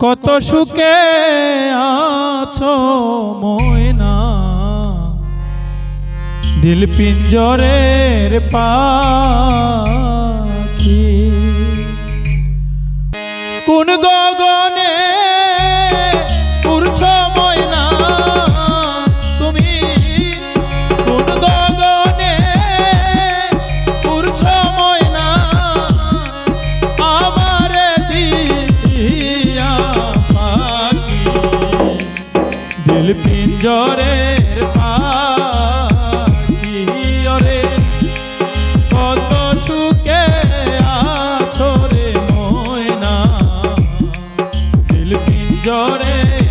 কত সুখে আছো ময়না। দিল পিঞ্জরের পাখি। কোন গগনে পিঞ্জরের পাখি ওরে কত সুখে আছো রে ময়না। দিল পিঞ্জরের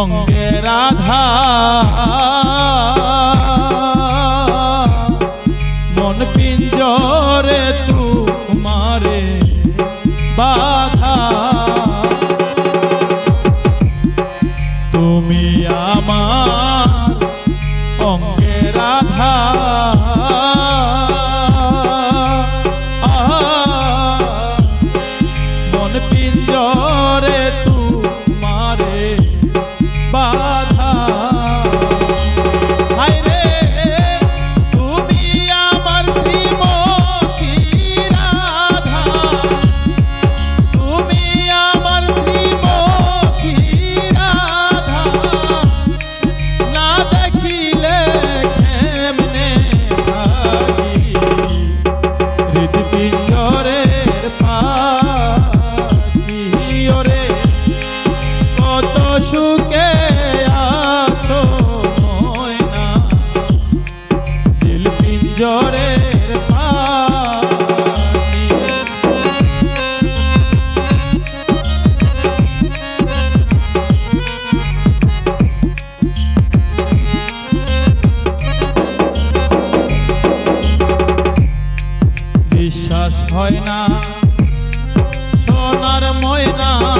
অঙ্গের আধা মন পিঞ্জরে তোমারে বাধা। তুমি আমার অঙ্গের আধা মন পিঞ্জরে না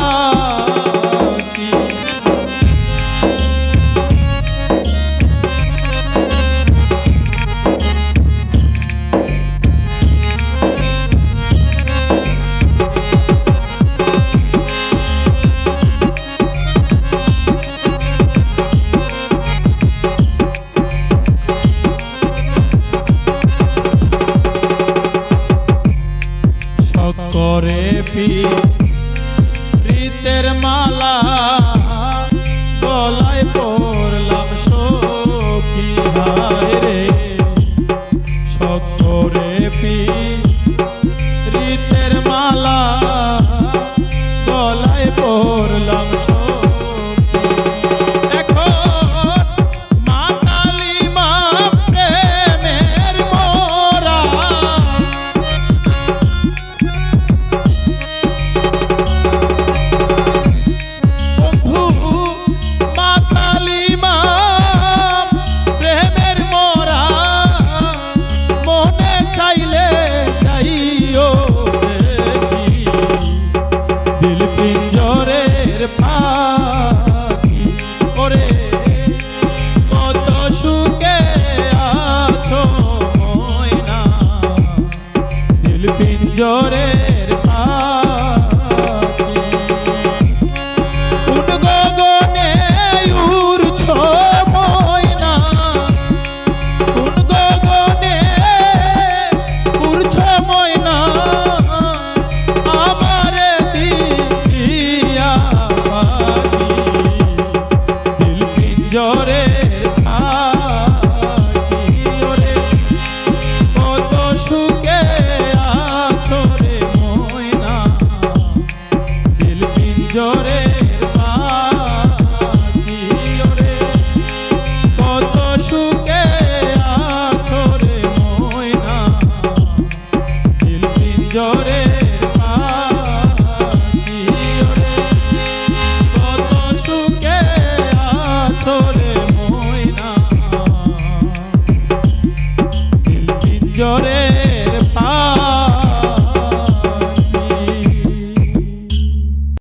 গলায় পড়লাম সখী হায় রে। সকরে পি রীতের মালা গলায় পড়লাম